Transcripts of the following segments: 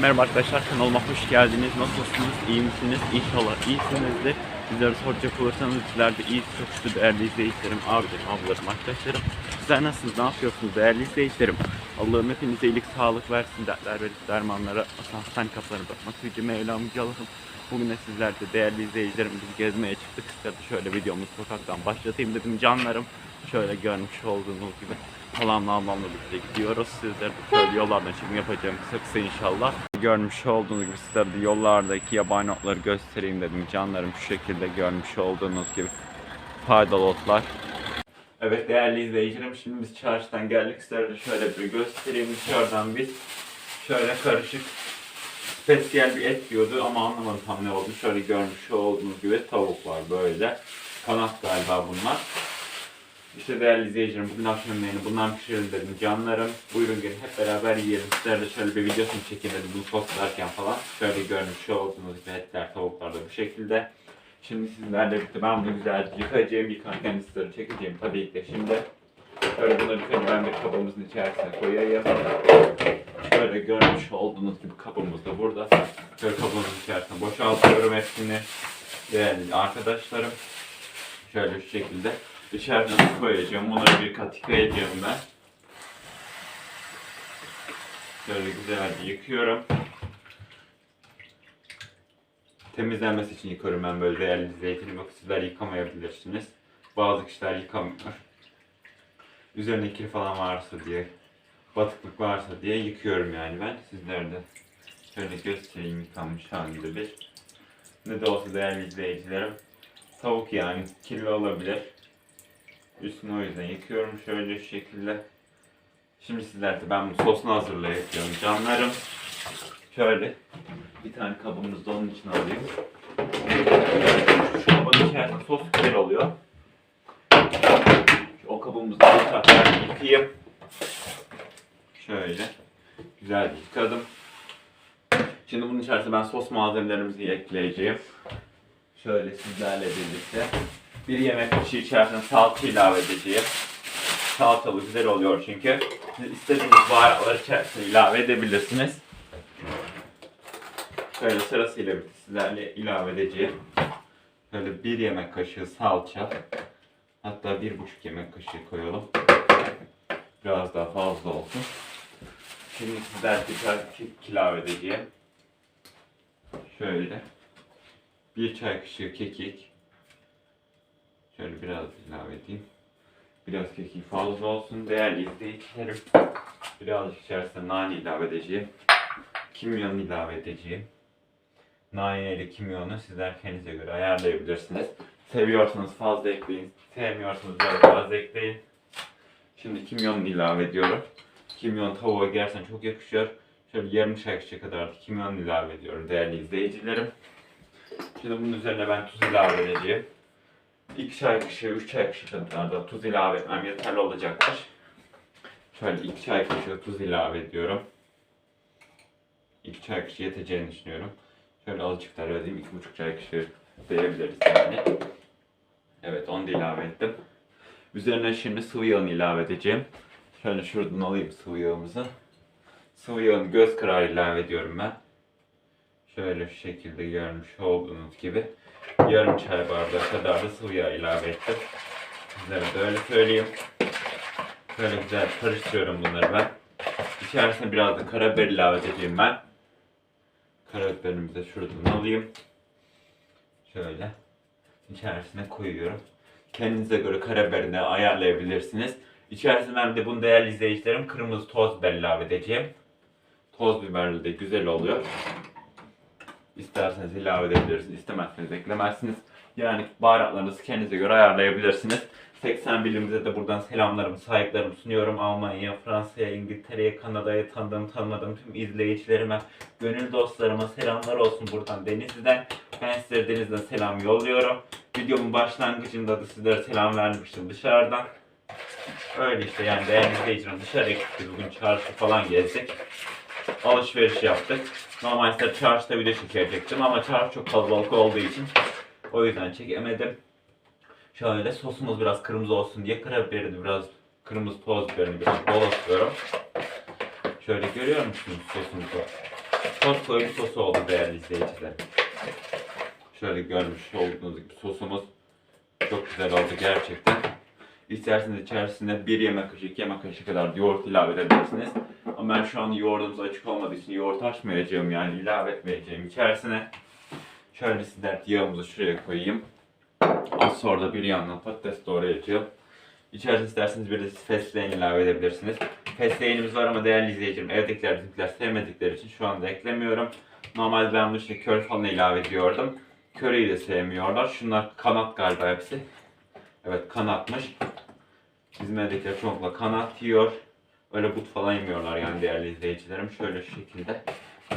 Merhaba arkadaşlar kanalıma hoş geldiniz. Nasılsınız? İyi misiniz? İnşallah iyisinizdir. Bizlere soracak olursanız bizler de iyi çok şükür değerli izleyicilerim, abilerim, ablalarım, arkadaşlarım. Sizler nasılsınız? Ne yapıyorsunuz değerli izleyicilerim? Allah'ım hepinize iyilik, sağlık versin. Dertler verip dermanlara hastane kapılarını bırakmak. Yüce Mevlam Allah'ım. Bugün de sizler de değerli izleyicilerim biz gezmeye çıktık. Size de şöyle videomuzu sokaktan başlatayım dedim canlarım. Şöyle görmüş olduğunuz gibi halamla ablamla birlikte gidiyoruz. Sizler de şöyle yollardan çekim yapacağım kısa kısa inşallah. Görmüş olduğunuz gibi sizlere de yollardaki yabani otları göstereyim dedim canlarım. Şu şekilde görmüş olduğunuz gibi faydalı otlar. Evet değerli izleyicilerim şimdi biz çarşıdan geldik. Sizlere şöyle bir göstereyim. Dışarıdan biz şöyle karışık spesiyel bir et yiyordu ama anlamadım tam ne oldu. Şöyle görmüş olduğunuz gibi tavuk var böyle. Kanat galiba bunlar. İşte değerli izleyicilerim bugün akşam yemeğini bundan pişirelim dedim canlarım. Buyurun gelin hep beraber yiyelim. Sizlerle şöyle bir videosunu çekin dedim bunu soslarken falan. Şöyle görmüş olduğunuz gibi etler tavuklar da bu şekilde. Şimdi sizlerle birlikte ben bunu güzelce yıkayacağım. Yıkarken sizlere çekeceğim tabii ki de şimdi. Şöyle bunları önce ben bir kabımızın içerisine koyayım. Şöyle görmüş olduğunuz gibi kabımız da burada. Şöyle kabımızın içerisine boşaltıyorum hepsini. Değerli arkadaşlarım. Şöyle şu şekilde su koyacağım. Bunları bir kat yıkayacağım ben. Şöyle güzelce yıkıyorum. Temizlenmesi için yıkıyorum ben böyle değerli zeytini. Yoksa sizler yıkamayabilirsiniz. Bazı kişiler yıkamıyor. Üzerinde kir falan varsa diye, batıklık varsa diye yıkıyorum yani ben. Sizler de şöyle göstereyim yıkanmış halinde bir. Ne de olsa değerli izleyicilerim. Tavuk yani kirli olabilir. Üstünü o yüzden yıkıyorum şöyle şu şekilde. Şimdi sizler de ben bu sosunu hazırlayıyorum canlarım. Şöyle bir tane kabımızı da onun için alayım. Şu kabın içerisinde sos güzel oluyor. Şu o kabımızı da tekrar yıkayayım. Şöyle güzel yıkadım. Şimdi bunun içerisine ben sos malzemelerimizi ekleyeceğim. Şöyle sizlerle birlikte. Bir yemek kaşığı içerisine salça ilave edeceğim. Salçalı güzel oluyor çünkü. Siz istediğiniz baharatları içerisine ilave edebilirsiniz. Şöyle sırasıyla sizlerle ilave edeceğim. Şöyle bir yemek kaşığı salça. Hatta bir buçuk yemek kaşığı koyalım. Biraz daha fazla olsun. Şimdi sizlerle tekrar ilave edeceğim. Şöyle. Bir çay kaşığı kekik. Şöyle biraz ilave edeyim. Biraz kekik fazla olsun. Değerli izleyicilerim. Birazcık içerisine nane ilave edeceğim. Kimyon ilave edeceğim. Nane ile kimyonu sizler kendinize göre ayarlayabilirsiniz. Seviyorsanız fazla ekleyin. Sevmiyorsanız biraz fazla ekleyin. Şimdi kimyon ilave ediyorum. Kimyon tavuğa gerçekten çok yakışıyor. Şöyle yarım çay kaşığı kadar da kimyon ilave ediyorum değerli izleyicilerim. Şimdi bunun üzerine ben tuz ilave edeceğim. 2 çay kaşığı, 3 çay kaşığı kadar da tuz ilave etmem yeterli olacaktır. Şöyle 2 çay kaşığı tuz ilave ediyorum. 2 çay kaşığı yeteceğini düşünüyorum. Şöyle azıcık daha vereyim. 2,5 çay kaşığı diyebiliriz yani. Evet onu da ilave ettim. Üzerine şimdi sıvı yağını ilave edeceğim. Şöyle şuradan alayım sıvı yağımızı. Sıvı yağını göz kararı ilave ediyorum ben. Şöyle şu şekilde görmüş olduğunuz gibi yarım çay bardağı kadar da sıvı yağ ilave ettim. Sizlere de öyle söyleyeyim. Böyle güzel karıştırıyorum bunları ben. İçerisine biraz da karabiber ilave edeceğim ben. Karabiberimizi de şuradan alayım. Şöyle içerisine koyuyorum. Kendinize göre karabiberini ayarlayabilirsiniz. İçerisine ben de bunu değerli izleyicilerim kırmızı toz biber ilave edeceğim. Toz biberli de güzel oluyor. İsterseniz ilave edebilirsiniz, istemezseniz eklemezsiniz. Yani baharatlarınızı kendinize göre ayarlayabilirsiniz. 80 bilimize de buradan selamlarımı, saygılarımı sunuyorum. Almanya, Fransa'ya, İngiltere'ye, Kanada'ya tanıdığım, tanımadığım tüm izleyicilerime, gönül dostlarıma selamlar olsun buradan Denizli'den. Ben sizlere Denizli'den selam yolluyorum. Videomun başlangıcında da sizlere selam vermiştim dışarıdan. Öyle işte yani değerli izleyicilerim dışarıya gittik bugün çarşı falan gezdik. Alışveriş yaptık. Normalde çarşıda video çekecektim ama çarşı çok kalabalık olduğu için o yüzden çekemedim. Şöyle sosumuz biraz kırmızı olsun diye karabiberini biraz kırmızı toz biberini biraz bol atıyorum. Şöyle görüyor musunuz sosumuzu? Fosfoyu bir sos oldu değerli izleyiciler. Şöyle görmüş olduğunuz gibi sosumuz çok güzel oldu gerçekten. İsterseniz içerisine bir yemek kaşığı, iki yemek kaşığı kadar yoğurt ilave edebilirsiniz. Ama ben şu an yoğurdumuz açık olmadığı için yoğurt açmayacağım yani ilave etmeyeceğim içerisine. Şöyle sizler yağımızı şuraya koyayım. Az sonra da bir yandan patates doğrayacağım. İçerisine isterseniz bir de fesleğen ilave edebilirsiniz. Fesleğenimiz var ama değerli izleyicilerim evdekiler bizimkiler sevmedikleri için şu anda eklemiyorum. Normalde ben bu işte kör falan ilave ediyordum. Köreyi de sevmiyorlar. Şunlar kanat galiba hepsi. Evet kanatmış. Bizim evdekiler çoğunlukla kanat yiyor. Öyle but falan yemiyorlar yani değerli izleyicilerim. Şöyle şu şekilde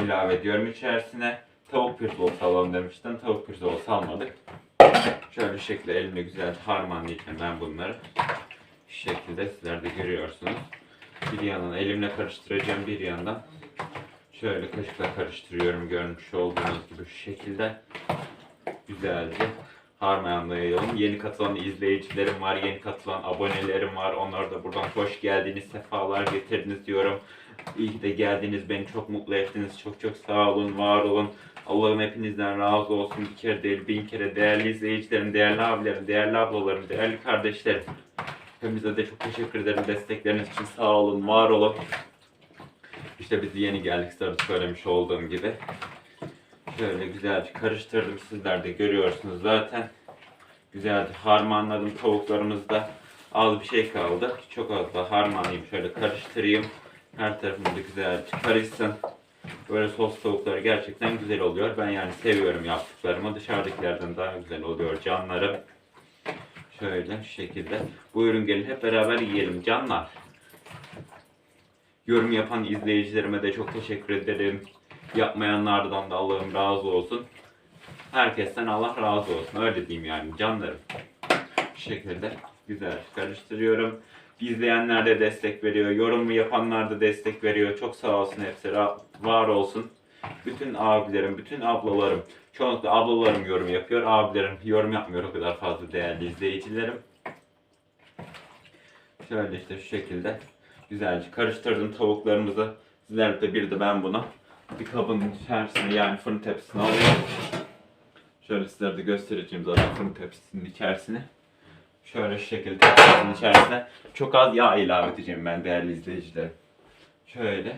ilave ediyorum içerisine. Tavuk pirzola alalım demiştim. Tavuk pirzola almadık. Şöyle şekilde elimle güzel harmanlayacağım ben bunları. Şu şekilde sizler de görüyorsunuz. Bir yandan elimle karıştıracağım bir yandan. Şöyle kaşıkla karıştırıyorum görmüş olduğunuz gibi şu şekilde. Güzelce harmanlayalım. Yeni katılan izleyicilerim var, yeni katılan abonelerim var. Onlara da buradan hoş geldiniz, sefalar getirdiniz diyorum. İyi ki de geldiniz, beni çok mutlu ettiniz. Çok çok sağ olun, var olun. Allah'ım hepinizden razı olsun. Bir kere değil, bin kere değerli izleyicilerim, değerli abilerim, değerli ablalarım, değerli kardeşlerim. Hepinize de çok teşekkür ederim destekleriniz için. Sağ olun, var olun. İşte biz yeni geldik söylemiş olduğum gibi. Şöyle güzelce karıştırdım. Sizler de görüyorsunuz zaten. Güzelce harmanladım tavuklarımızda. Az bir şey kaldı. Çok az da harmanlayayım. Şöyle karıştırayım. Her tarafında da güzelce karışsın. Böyle sos tavukları gerçekten güzel oluyor. Ben yani seviyorum yaptıklarımı. Dışarıdakilerden daha güzel oluyor canlarım. Şöyle şu şekilde. Buyurun gelin hep beraber yiyelim canlar. Yorum yapan izleyicilerime de çok teşekkür ederim. Yapmayanlardan da Allah'ım razı olsun. Herkesten Allah razı olsun. Öyle diyeyim yani canlarım. Bu şekilde güzel karıştırıyorum. İzleyenler de destek veriyor. Yorum yapanlar da destek veriyor. Çok sağ olsun hepsi. Var olsun. Bütün abilerim, bütün ablalarım. Çoğunlukla ablalarım yorum yapıyor. Abilerim yorum yapmıyor o kadar fazla değerli izleyicilerim. Şöyle işte şu şekilde güzelce karıştırdım tavuklarımızı. Sizler de bir de ben bunu bir kabın içerisine yani fırın tepsisine alıyorum. Şöyle sizlere de göstereceğim zaten fırın tepsisinin içerisine. Şöyle şu şekilde tepsinin içerisine çok az yağ ilave edeceğim ben değerli izleyicilerim. Şöyle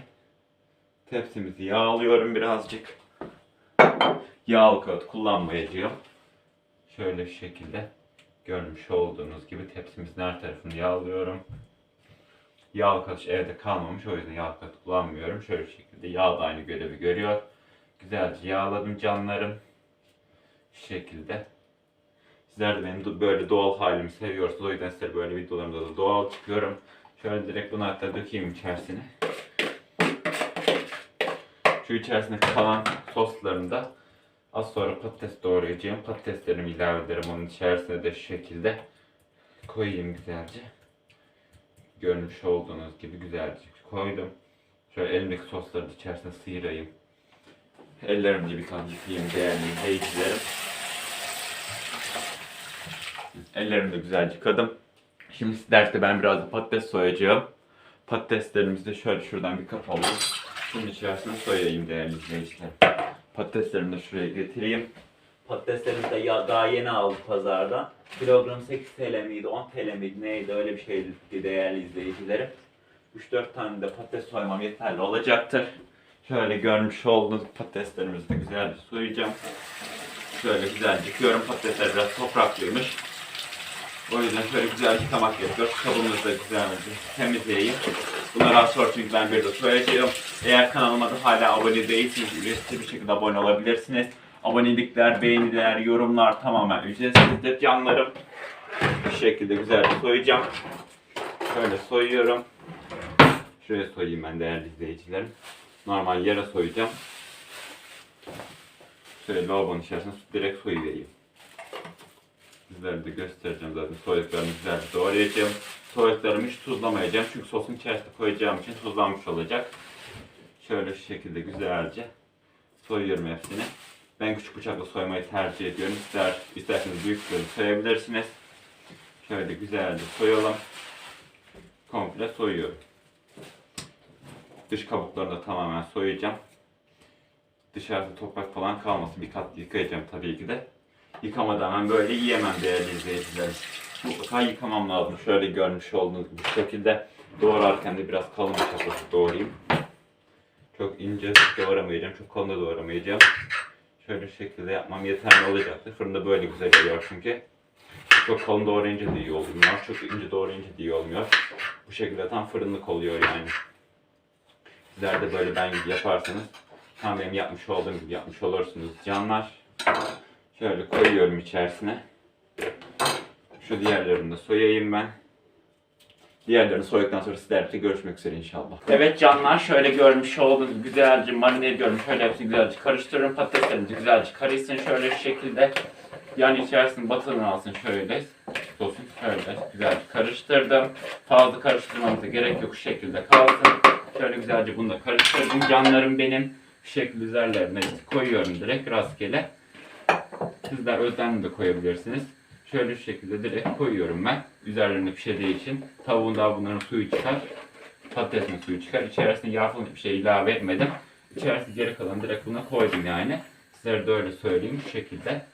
tepsimizi yağlıyorum birazcık. Yağlı kağıt kullanmayacağım. Şöyle şu şekilde görmüş olduğunuz gibi tepsimizin her tarafını yağlıyorum. Yağ kaç evde kalmamış o yüzden yağ katı kullanmıyorum. Şöyle şekilde yağ da aynı görevi görüyor. Güzelce yağladım canlarım. Şu şekilde. Sizler de benim böyle doğal halimi seviyorsunuz. O yüzden size böyle videolarımda da doğal çıkıyorum. Şöyle direkt bunu hatta dökeyim içerisine. Şu içerisine kalan soslarını da az sonra patates doğrayacağım. Patateslerimi ilave ederim onun içerisine de şu şekilde koyayım güzelce görmüş olduğunuz gibi güzelce koydum. Şöyle elimdeki sosları da içerisine sıyırayım. Ellerimle bir tane yıkayayım değerli izleyicilerim. Ellerimi de güzelce yıkadım. Şimdi sizler de ben biraz da patates soyacağım. Patateslerimizi de şöyle şuradan bir kap alayım. Bunun içerisine soyayım değerli izleyiciler. Patateslerimi de şuraya getireyim. Patateslerimizi de ya, daha yeni aldık pazardan. Kilogram 8 TL miydi, 10 TL miydi neydi öyle bir şeydi değerli izleyicilerim. 3-4 tane de patates soymam yeterli olacaktır. Şöyle görmüş olduğunuz patateslerimizi de güzelce soyacağım. Şöyle güzelce yıkıyorum. Patatesler biraz topraklıymış. O yüzden şöyle güzel yıkamak gerekiyor. Kabımızı da güzelce temizleyeyim. Bunları az sonra çünkü ben bir de soyacağım. Eğer kanalıma da hala abone değilseniz ücretsiz bir şekilde abone olabilirsiniz. Abonelikler, beğeniler, yorumlar tamamen ücretsizdir canlarım. Bu şekilde güzelce soyacağım. Şöyle soyuyorum. Şuraya soyayım ben değerli izleyicilerim. Normal yere soyacağım. Şöyle lavabonun içerisine direkt soyuvereyim. Sizlere de göstereceğim zaten soyduklarımı güzelce doğrayacağım. Soyduklarımı hiç tuzlamayacağım çünkü sosun içerisine koyacağım için tuzlanmış olacak. Şöyle şu şekilde güzelce soyuyorum hepsini. Ben küçük bıçakla soymayı tercih ediyorum. İster, isterseniz büyük bıçakla soyabilirsiniz. Şöyle güzelce soyalım. Komple soyuyorum. Dış kabuklarını da tamamen soyacağım. dışarıda toprak falan kalmasın. Bir kat yıkayacağım tabii ki de. Yıkamadan hemen böyle yiyemem değerli izleyicilerim. Mutlaka yıkamam lazım. Şöyle görmüş olduğunuz gibi bu şekilde doğrarken de biraz kalın bıçakla doğrayayım. Çok ince doğramayacağım. Çok kalın da doğramayacağım. Şöyle şekilde yapmam yeterli olacaktır. Fırında böyle güzel oluyor çünkü. Çok kalın doğrayınca da iyi olmuyor. Çok ince doğrayınca da iyi olmuyor. Bu şekilde tam fırınlık oluyor yani. Sizler de böyle ben gibi yaparsanız tam benim yapmış olduğum gibi yapmış olursunuz canlar. Şöyle koyuyorum içerisine. Şu diğerlerini de soyayım ben. Diğerlerini soyduktan sonra sizlerle görüşmek üzere inşallah. Evet canlar şöyle görmüş olduğunuz güzelce marine ediyorum. Şöyle hepsini güzelce karıştırıyorum. Patateslerimizi güzelce karışsın şöyle şu şekilde. Yani içerisini batırın alsın şöyle. Sosun şöyle güzelce karıştırdım. Fazla karıştırmamıza gerek yok şu şekilde kalsın. Şöyle güzelce bunu da karıştırdım. Canlarım benim. Şu şekilde üzerlerine koyuyorum direkt rastgele. Sizler özenle de koyabilirsiniz. Şöyle şu şekilde direkt koyuyorum ben. Üzerlerine pişirdiği için. Tavuğun daha bunların suyu çıkar. Patatesin suyu çıkar. İçerisine yağ falan bir şey ilave etmedim. İçerisine geri kalan direkt buna koydum yani. Sizlere de öyle söyleyeyim. Şu şekilde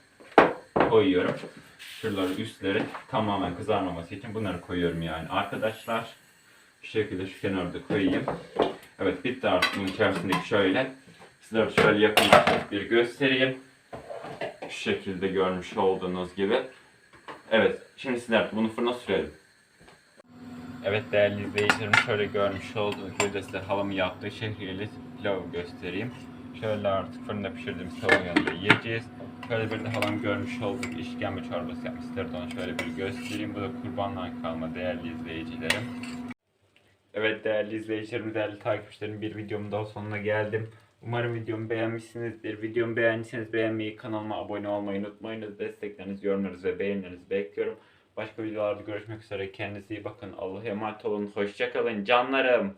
koyuyorum. Şuraları üstleri tamamen kızarmaması için bunları koyuyorum yani. Arkadaşlar şu şekilde şu kenarda koyayım. Evet bitti artık bunun içerisindeki şöyle. Sizlere şöyle yakınlaştırıp bir göstereyim. Şu şekilde görmüş olduğunuz gibi. Evet, şimdi sizler bunu fırına sürelim. Evet değerli izleyicilerim şöyle görmüş olduğunuz gibi size halamı yaptığı şehriyeli pilavı göstereyim. Şöyle artık fırında pişirdiğimiz tavuğun yanında yiyeceğiz. Şöyle bir de halam görmüş olduğu işkembe çorbası yapmış. Onu şöyle bir göstereyim. Bu da kurbandan kalma değerli izleyicilerim. Evet değerli izleyicilerim, değerli takipçilerim bir videomun daha sonuna geldim. Umarım videomu beğenmişsinizdir. Videomu beğendiyseniz beğenmeyi, kanalıma abone olmayı unutmayınız. Desteklerinizi, yorumlarınızı ve beğenilerinizi bekliyorum. Başka videolarda görüşmek üzere. Kendinize iyi bakın. Allah'a emanet olun. Hoşçakalın canlarım.